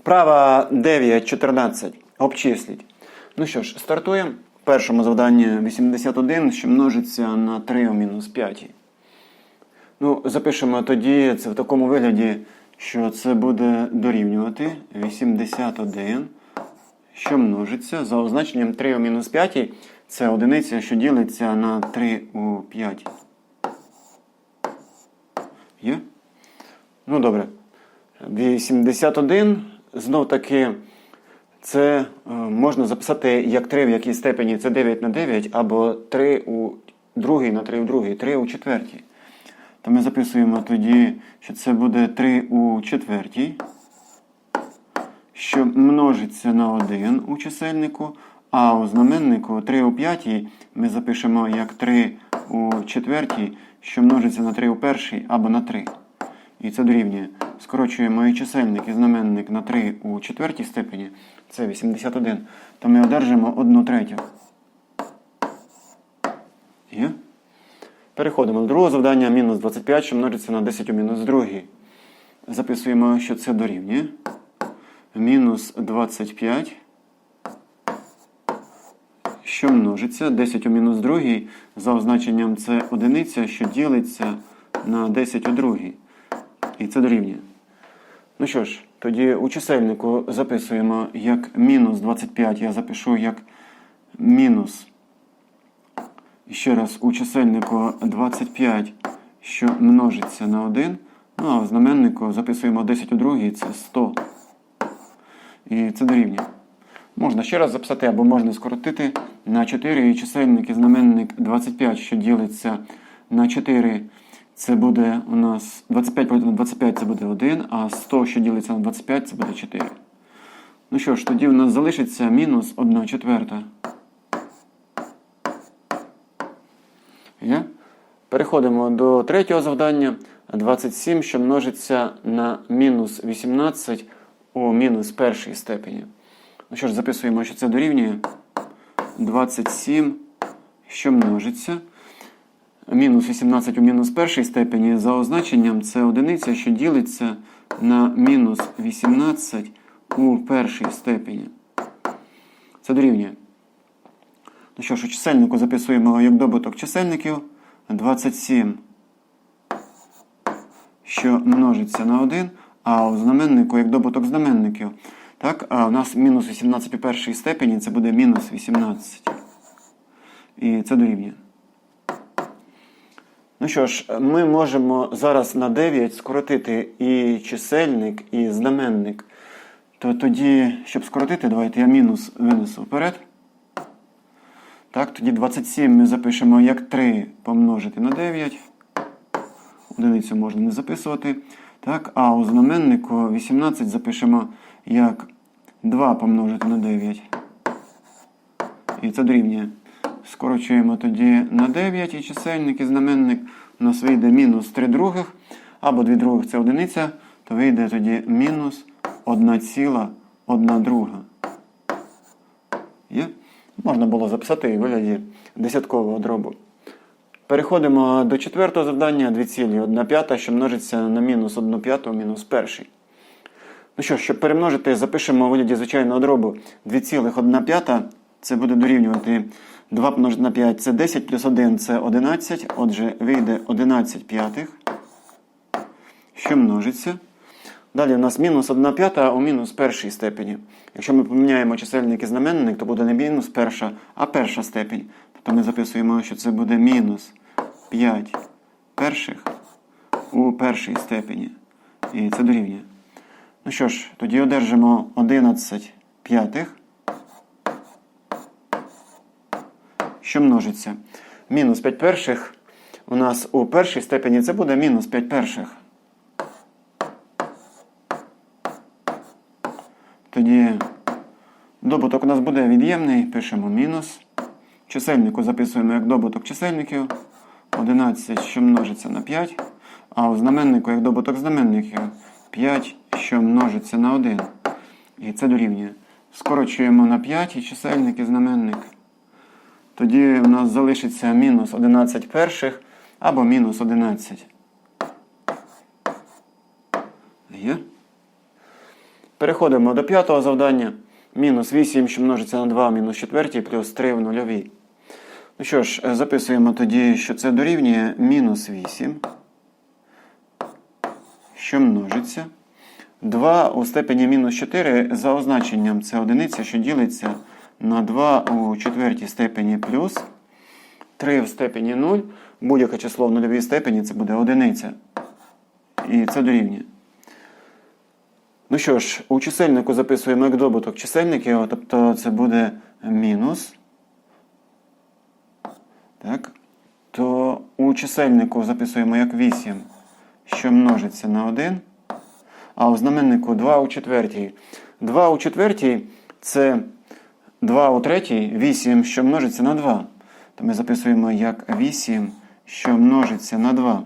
Вправа 9.14. Обчисліть. Ну що ж, стартуємо. В першому завданні 81, що множиться на 3 у мінус 5. Ну, запишемо тоді це в такому вигляді, що це буде дорівнювати 81, що множиться за означенням 3 у мінус 5. Це одиниця, що ділиться на 3 у 5. Є? Ну, добре. 81, знов таки, це е, можна записати як 3 в якій степені це 9 на 9, або 3 у другій на 3 у другій, 3 у четвертій. То ми записуємо тоді, що це буде 3 у четвертій, що множиться на 1 у чисельнику, а у знаменнику 3 у п'ятій ми запишемо як 3 у четвертій, що множиться на 3 у першій або на 3. І це дорівнює. Скорочуємо і чисельник, і знаменник на 3 у четвертій степені, це 81, то ми одержимо 1 третю. Є? Переходимо до другого завдання. Мінус 25, що множиться на 10 у мінус 2. Записуємо, що це дорівнює. Мінус 25, що множиться 10 у мінус 2. За означенням це одиниця, що ділиться на 10 у другій. І це дорівнює. Ну що ж, тоді у чисельнику записуємо як мінус 25, я запишу як мінус. Ще раз у чисельнику 25, що множиться на 1. Ну а в знаменнику записуємо 10 у другій, це 100. І це дорівнює. Можна ще раз записати, або можна скоротити на 4 і чисельник і знаменник 25, що ділиться на 4. Це буде у нас 25 поділити на 25 це буде 1, а 100, що ділиться на 25, це буде 4. Ну що ж, тоді у нас залишиться мінус 1 четверта. Переходимо до третього завдання. 27, що множиться на мінус 18 у мінус першій степені. Ну що ж, записуємо, що це дорівнює 27, що множиться. Мінус 18 у мінус першій степені за означенням це одиниця, що ділиться на мінус 18 у першій степені. Це дорівнює. Ну що ж, у чисельнику записуємо як добуток чисельників 27, що множиться на 1, а у знаменнику як добуток знаменників. Так, а у нас мінус 18 у першій степені це буде мінус 18. І це дорівнює. Ну що ж, ми можемо зараз на 9 скоротити і чисельник, і знаменник. То тоді, щоб скоротити, давайте я мінус винесу вперед. Так, тоді 27 ми запишемо як 3 помножити на 9. Одиницю можна не записувати. Так, А у знаменнику 18 запишемо як 2 помножити на 9. І це дорівнює. Скорочуємо тоді на 9 і чисельник і знаменник. У нас вийде мінус 3 других, або 2 других це одиниця, то вийде тоді мінус 1 ціла 1 друга. Є? Можна було записати у вигляді десяткового дробу. Переходимо до четвертого завдання 2,1 п'ята, що множиться на мінус 1 п'яту мінус перший. Ну що, щоб перемножити, запишемо у вигляді звичайного дробу 2,1 п'ята. Це буде дорівнювати 2 помножити на 5 це 10, плюс 1 це 11. Отже, вийде 11 п'ятих, що множиться. Далі у нас мінус 1 п'ята у мінус першій степені. Якщо ми поміняємо чисельник і знаменник, то буде не мінус перша, а перша степень. Тобто ми записуємо, що це буде мінус 5 перших у першій степені. І це дорівнює. Ну що ж, тоді одержимо 11 п'ятих. Що множиться. Мінус 5 перших у нас у першій степені це буде мінус 5 перших. Тоді добуток у нас буде від'ємний, пишемо мінус. Чисельнику записуємо як добуток чисельників. 11, що множиться на 5. А у знаменнику як добуток знаменників 5, що множиться на 1. І це дорівнює. Скорочуємо на 5 і чисельник і знаменник. Тоді у нас залишиться мінус 11 перших або мінус 11. Є? Переходимо до п'ятого завдання. Мінус 8, що множиться на 2, мінус 4, плюс 3 в нульовій. Ну що ж, е, записуємо тоді, що це дорівнює мінус 8, що множиться. 2 у степені мінус 4 за означенням це одиниця, що ділиться на 2 у четвертій степені плюс 3 в степені 0. Будь-яке число в нульовій степені це буде одиниця. І це дорівнює. Ну що ж, у чисельнику записуємо як добуток чисельників, тобто це буде мінус. Так. То у чисельнику записуємо як 8, що множиться на 1. А у знаменнику 2 у четвертій. 2 у четвертій це 2 у третій, 8, що множиться на 2. То ми записуємо як 8, що множиться на 2.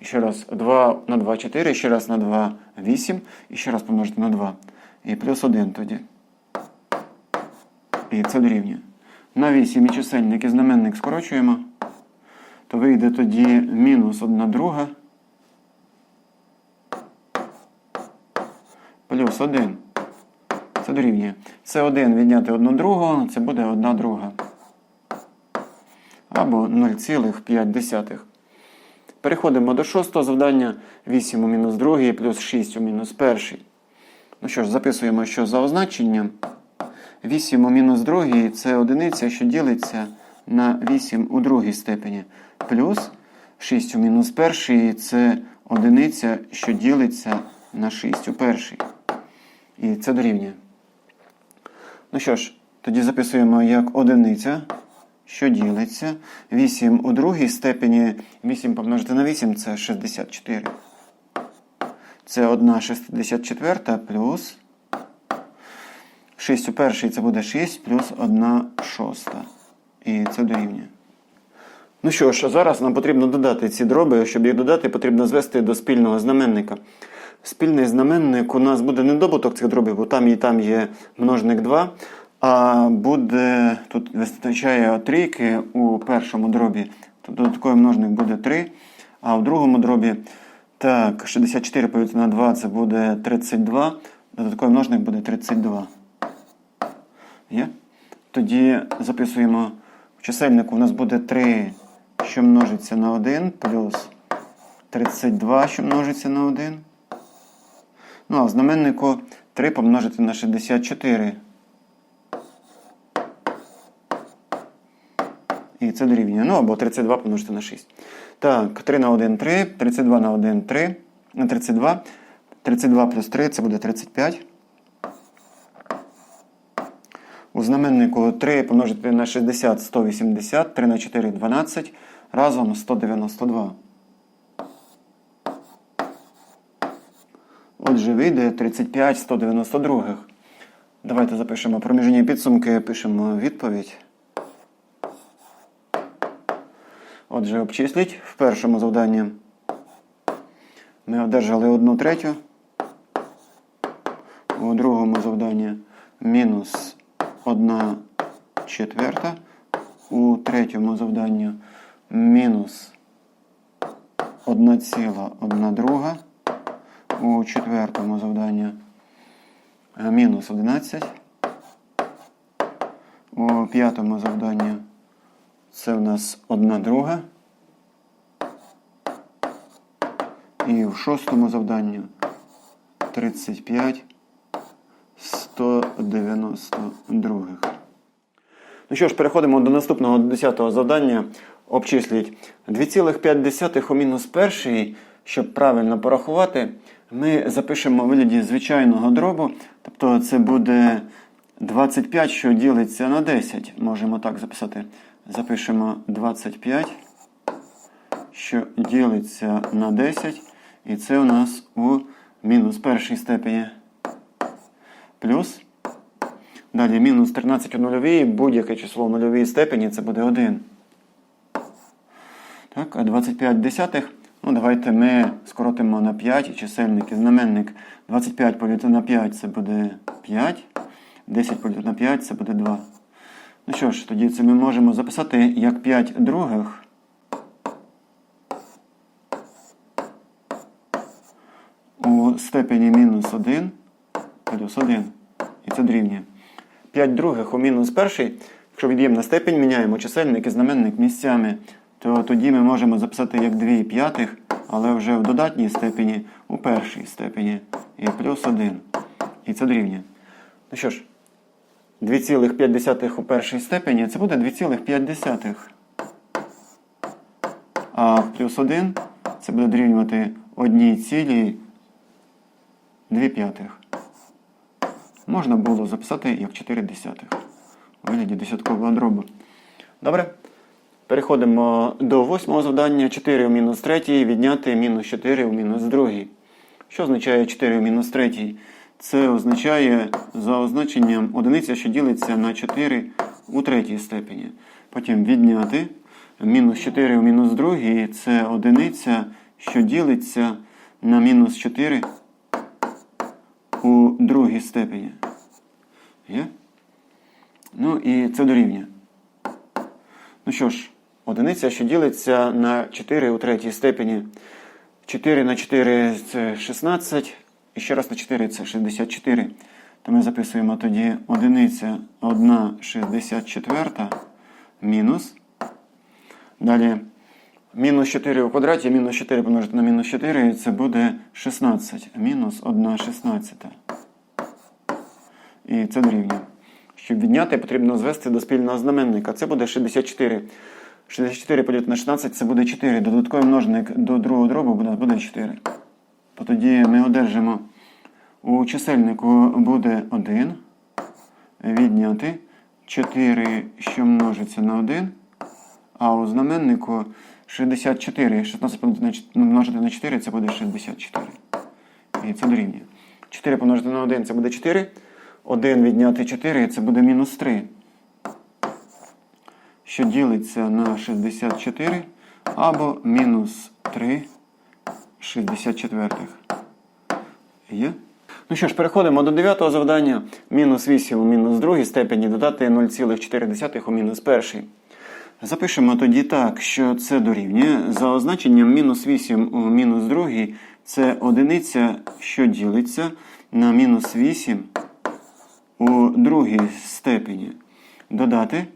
І ще раз 2 на 2 4, ще раз на 2 8, і ще раз помножити на 2. І плюс 1 тоді. І це дорівнює. На 8 і чисельник і знаменник скорочуємо. То вийде тоді мінус 1 друга. Плюс 1. Це дорівнює. Це 1 відняти 1 другу, це буде 1 друга. Або 0,5. Переходимо до шостого завдання. 8 у мінус 2 плюс 6 у мінус 1. Ну що ж, записуємо, що за означенням 8 у мінус 2 це одиниця, що ділиться на 8 у другій степені. Плюс 6 у мінус 1 це одиниця, що ділиться на 6 у першій. І це дорівнює. Ну що ж, тоді записуємо як одиниця, що ділиться. 8 у другій степені. 8 помножити на 8 це 64. Це 1 64 плюс 6 у першій це буде 6 плюс 1 шоста. І це дорівнює. Ну що ж, зараз нам потрібно додати ці дроби. Щоб їх додати, потрібно звести до спільного знаменника. Спільний знаменник у нас буде не добуток цих дробів, бо там і там є множник 2. А буде, тут вистачає трійки у першому дробі, то додатковий множник буде 3. А в другому дробі, так, 64 поділити на 2 це буде 32. Додатковий множник буде 32. Є? Тоді записуємо в чисельнику у нас буде 3, що множиться на 1, плюс 32, що множиться на 1. Ну, а знаменнику 3 помножити на 64. І це дорівнює. Ну, або 32 помножити на 6. Так, 3 на 1 3, 32 на 1 3, на 32. 32 плюс 3 це буде 35. У знаменнику 3 помножити на 60 180, 3 на 4 12, разом 192. Отже, вийде 35 192. Давайте запишемо проміжні підсумки, пишемо відповідь. Отже, обчисліть в першому завданні. Ми одержали 1 третю. У другому завданні мінус 1 четверта. У третьому завданні мінус 1 ціла 1 друга. У четвертому завданні е, мінус 11. У п'ятому завданні це у нас 1 друга. І в шостому завданні 35 192. Ну що ж, переходимо до наступного 10-го завдання. Обчисліть 2,5 у мінус перший, щоб правильно порахувати, ми запишемо вигляді звичайного дробу. Тобто це буде 25, що ділиться на 10. Можемо так записати. Запишемо 25, що ділиться на 10. І це у нас у мінус першій степені. Плюс. Далі мінус 13 у нульовій, будь-яке число в нульовій степені це буде 1. Так, а 25 десятих. Ну, давайте ми скоротимо на 5 і чисельник і знаменник. 25 поділити на 5 це буде 5. 10 поділити на 5 це буде 2. Ну що ж, тоді це ми можемо записати як 5 других. У степені мінус 1 плюс 1. І це дорівнює. 5 других у мінус перший. Якщо від'ємна степень, міняємо чисельник і знаменник місцями, то тоді ми можемо записати як 2 п'ятих, але вже в додатній степені у першій степені. І плюс 1. І це дорівнює. Ну що ж, 2,5 у першій степені це буде 2,5. А плюс 1 це буде дорівнювати 1 цілій 2 п'ятих. Можна було записати як 4 десятих. У вигляді десяткового дробу. Добре. Переходимо до восьмого завдання. 4 у мінус 3 відняти мінус 4 у мінус 2. Що означає 4 у мінус 3? Це означає за означенням одиниця, що ділиться на 4 у третій степені. Потім відняти мінус 4 у мінус 2 це одиниця, що ділиться на мінус 4 у другій степені. Є? Ну і це дорівнює. Ну що ж, одиниця, що ділиться на 4 у третій степені. 4 на 4 це 16. І ще раз на 4 це 64. То ми записуємо тоді одиниця 1 64 мінус. Далі мінус 4 у квадраті, мінус 4 помножити на мінус 4, це буде 16. Мінус 1 16. І це дорівнює. Щоб відняти, потрібно звести до спільного знаменника. Це буде 64. 64 поділити на 16 це буде 4. Додатковий множник до другого дробу буде, буде 4. То тоді ми одержимо у чисельнику буде 1. Відняти 4, що множиться на 1. А у знаменнику 64. 16 помножити на 4 це буде 64. І це дорівнює. 4 помножити на 1 це буде 4. 1 відняти 4 це буде мінус 3. Що ділиться на 64 або мінус 3 64. Є? Ну що ж, переходимо до 9 завдання. Мінус 8 у мінус 2 степені додати 0,4 у мінус 1. Запишемо тоді так, що це дорівнює. За означенням мінус 8 у мінус 2 це одиниця, що ділиться на мінус 8 у другій степені. Додати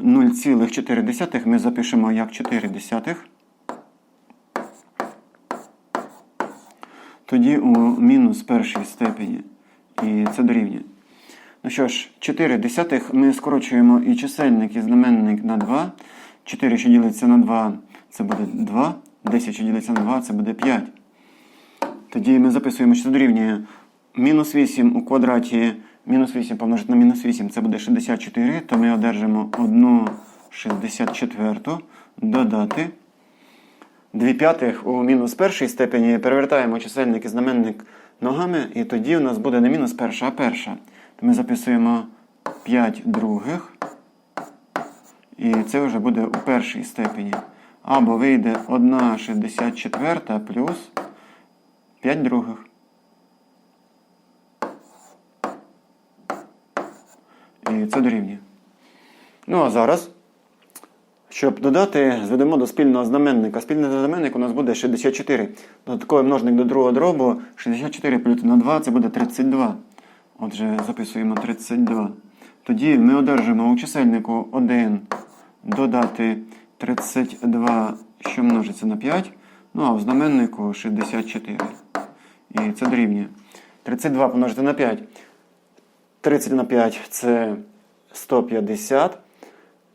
0,4 ми запишемо як 4 десятих. Тоді у мінус першій степені. І це дорівнює. Ну що ж, 4 десятих ми скорочуємо і чисельник, і знаменник на 2. 4, що ділиться на 2, це буде 2. 10, що ділиться на 2, це буде 5. Тоді ми записуємо, що це дорівнює мінус 8 у квадраті, мінус 8 помножити на мінус 8, це буде 64, то ми одержимо 1 64 додати. 2 п'ятих у мінус першій степені перевертаємо чисельник і знаменник ногами, і тоді у нас буде не мінус перша, а перша. То ми записуємо 5 других. І це вже буде у першій степені. Або вийде 1 64 плюс 5 других. І це дорівнює. Ну а зараз. Щоб додати, зведемо до спільного знаменника. Спільний знаменник у нас буде 64. Додатковий множник до другого дробу 64 плюс на 2 це буде 32. Отже, записуємо 32. Тоді ми одержимо у чисельнику 1 додати 32, що множиться на 5. Ну а в знаменнику 64. І це дорівнює. 32 помножити на 5. 30 на 5 це 150.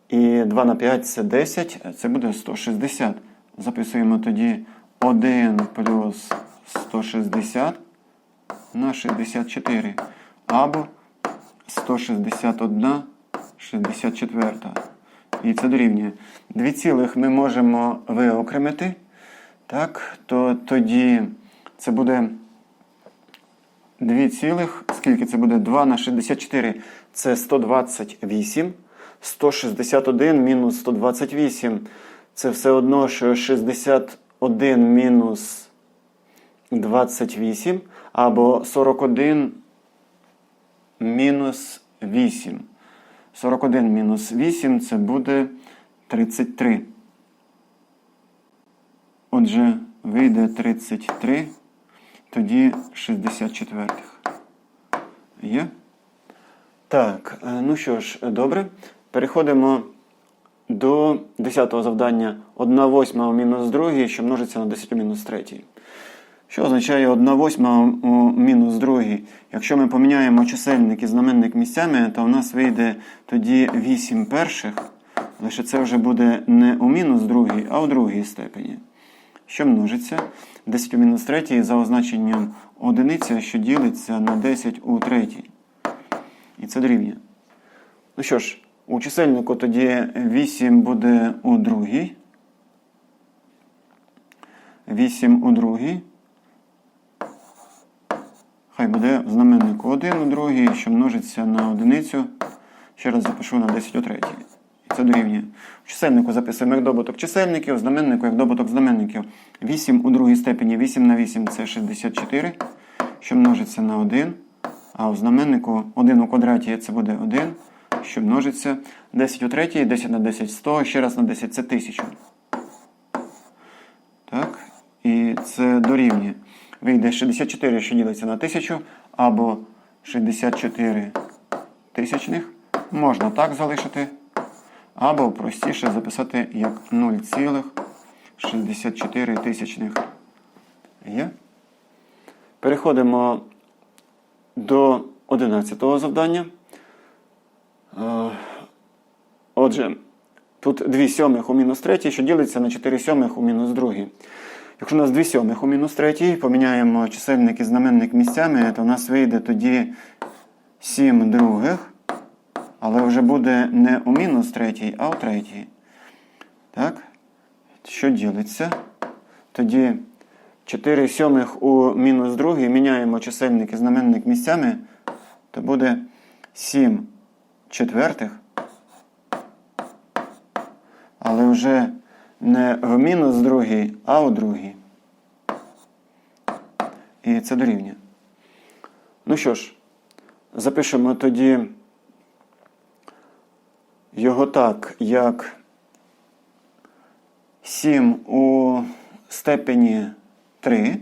І 2 на 5 це 10, це буде 160. Записуємо тоді 1 плюс 160 на 64. Або 161 64. І це дорівнює. Дві цілих ми можемо виокремити. Так, то тоді це буде 2 цілих. Скільки це буде? 2 на 64 це 128. 161 мінус 128. Це все одно, що 61 мінус 28, або 41 мінус 8. 41 мінус 8 це буде 33. Отже, вийде 33, тоді 64. Є. Так, е, ну що ж, добре. Переходимо до 10-го завдання 1 восьма мінус 2, що множиться на 10 мінус 3. Що означає 1 восьма мінус 2? Якщо ми поміняємо чисельник і знаменник місцями, то в нас вийде тоді 8 перших. Лише це вже буде не у мінус 2, а у другій степені. Що множиться? 10 у мінус 3 за означенням одиниця, що ділиться на 10 у третій. І це дорівнює. Ну що ж, у чисельнику тоді 8 буде у другій. 8 у другій. Хай буде в знаменнику 1 у другій, що множиться на одиницю. Ще раз запишу на 10 у третій. Це дорівнює. У чисельнику записуємо як добуток чисельників, в знаменнику як добуток знаменників. 8 у другій степені 8 на 8 це 64, що множиться на 1. А у знаменнику 1 у квадраті це буде 1, що множиться 10 у третій, 10 на 10 100, ще раз на 10 це 1000. Так, і це дорівнює. Вийде 64, що ділиться на 1000, або 64 тисячних. Можна так залишити, або простіше записати як 0,64 тисячних. Є? Переходимо до 11 завдання. Е, Отже, тут 2 сьомих у мінус 3, що ділиться на 4 сьомих у мінус 2. Якщо у нас 2 сьомих у мінус 3, поміняємо чисельник і знаменник місцями, то у нас вийде тоді 7 других, але вже буде не у мінус 3, а у третій. Так? Що ділиться? Тоді 4 сьомих у мінус 2 міняємо чисельник і знаменник місцями, то буде 7 четвертих. Але вже не в мінус другій, а у другій. І це дорівнює. Ну що ж, запишемо тоді його так, як 7 у степені 3,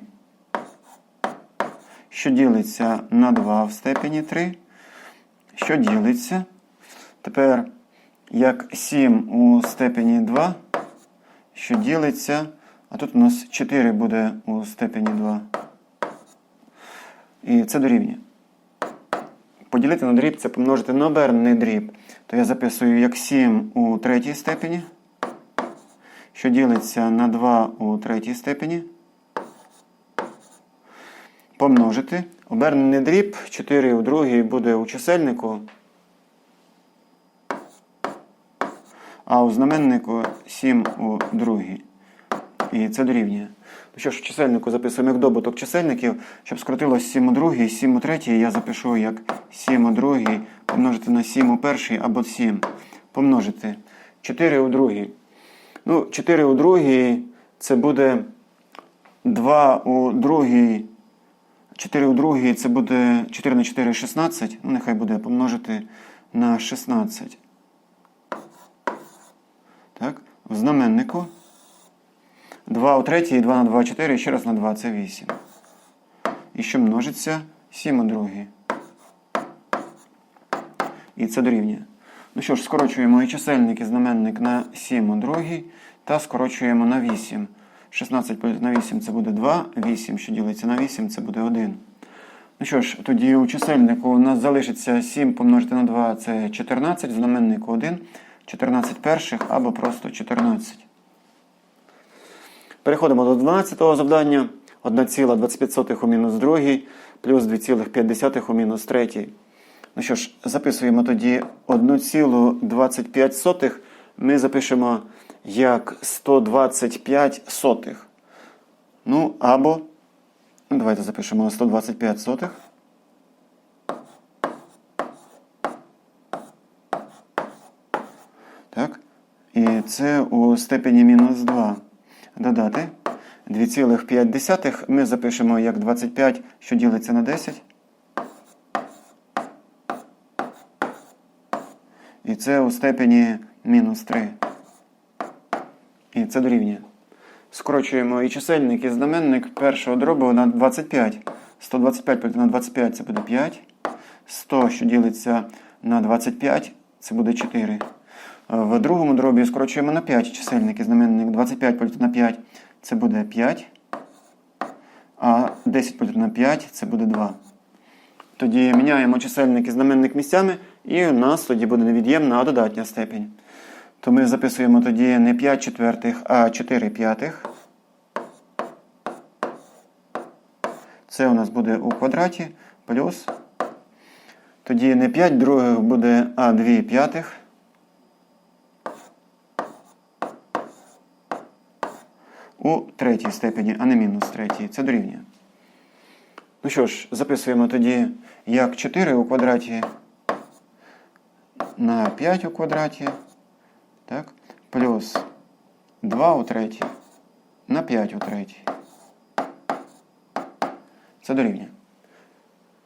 що ділиться на 2 в степені 3, що ділиться. Тепер як 7 у степені 2, що ділиться, а тут у нас 4 буде у степені 2. І це дорівнює. Поділити на дріб це помножити на обернений дріб. То я записую як 7 у третій степені, що ділиться на 2 у третій степені. Помножити. Обернений дріб 4 у другій буде у чисельнику. А у знаменнику 7 у другій. І це дорівнює. Ну що ж, в чисельнику записуємо як добуток чисельників, щоб скоротилось 7 у другій, 7 у третій, я запишу як 7 у другій помножити на 7 у першій або 7. Помножити 4 у другій. Ну, 4 у другій це буде 2 у другій. 4 у другій це буде 4 на 4 16. Ну, нехай буде помножити на 16. Так, в знаменнику. 2 у третій, 2 на 2 4, ще раз на 2 це 8. І що множиться 7 у другій. І це дорівнює. Ну що ж, скорочуємо і чисельник, і знаменник на 7 у другій, та скорочуємо на 8. 16 поділити на 8 це буде 2, 8, що ділиться на 8, це буде 1. Ну що ж, тоді у чисельнику у нас залишиться 7 помножити на 2 це 14, в знаменнику 1, 14 перших або просто 14. Переходимо до 12-го завдання. 1,25 у мінус 2 плюс 2,5 у мінус 3. Ну що ж, записуємо тоді 1,25 ми запишемо як 125 сотих. Ну, або, ну, давайте запишемо 125 сотих. Так. І це у степені мінус 2. Додати 2,5 ми запишемо як 25, що ділиться на 10. І це у степені мінус 3. І це дорівнює. Скорочуємо і чисельник, і знаменник першого дробу на 25. 125 поділити на 25 це буде 5. 100, що ділиться на 25, це буде 4. В другому дробі скорочуємо на 5 чисельники. Знаменник 25 поділити на 5 це буде 5. А 10 поділити на 5 це буде 2. Тоді міняємо чисельник і знаменник місцями, і у нас тоді буде не від'ємна, а додатня степінь. То ми записуємо тоді не 5 четвертих, а 4 п'ятих. Це у нас буде у квадраті плюс. Тоді не 5 других буде, а 2 п'ятих. У третій степені, а не мінус третій. Це дорівнює. Ну що ж, записуємо тоді як 4 у квадраті на 5 у квадраті. Так? Плюс 2 у третій на 5 у третій. Це дорівнює.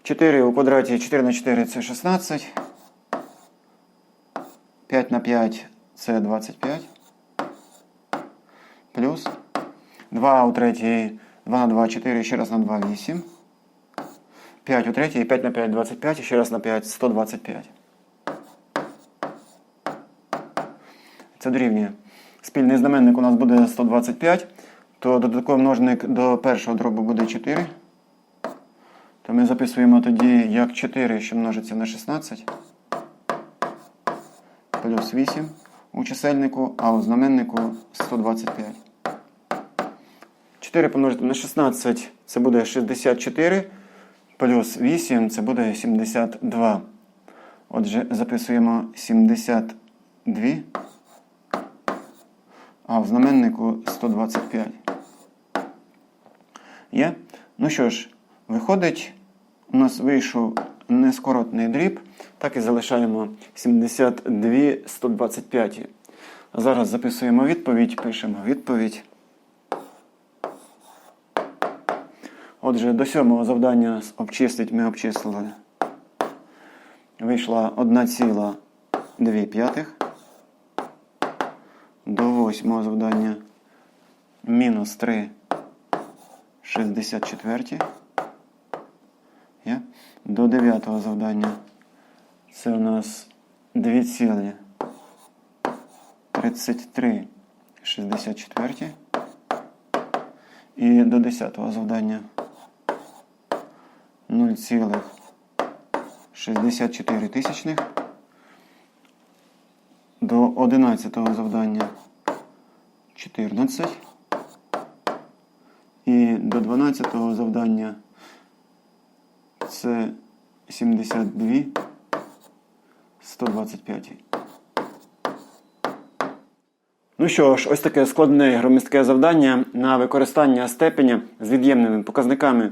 4 у квадраті 4 на 4 це 16. 5 на 5 це 25. Плюс 2 у третій 2 на 2 4, ще раз на 2 8. 5 у третій, 5 на 5 25, ще раз на 5 125. Це дорівнює. Спільний знаменник у нас буде 125, то додатковий множник до першого дробу буде 4. То ми записуємо тоді як 4, що множиться на 16, плюс 8 у чисельнику, а у знаменнику 125. 4 помножити на 16 це буде 64, плюс 8 це буде 72. Отже, записуємо 72, а в знаменнику 125. Є? Ну що ж, виходить, у нас вийшов нескоротний дріб, так і залишаємо 72 125. Зараз записуємо відповідь, пишемо відповідь. Отже, до сьомого завдання обчислить ми обчислили. Вийшла 1,2 п'ятих. До восьмого завдання мінус 3 64. Є? До дев'ятого завдання це у нас 2,33 64. І до десятого завдання 0,64 тисячних. До 11 завдання 14. І до 12 завдання це 72 125. Ну що ж, ось таке складне громістке завдання на використання степеня з від'ємними показниками.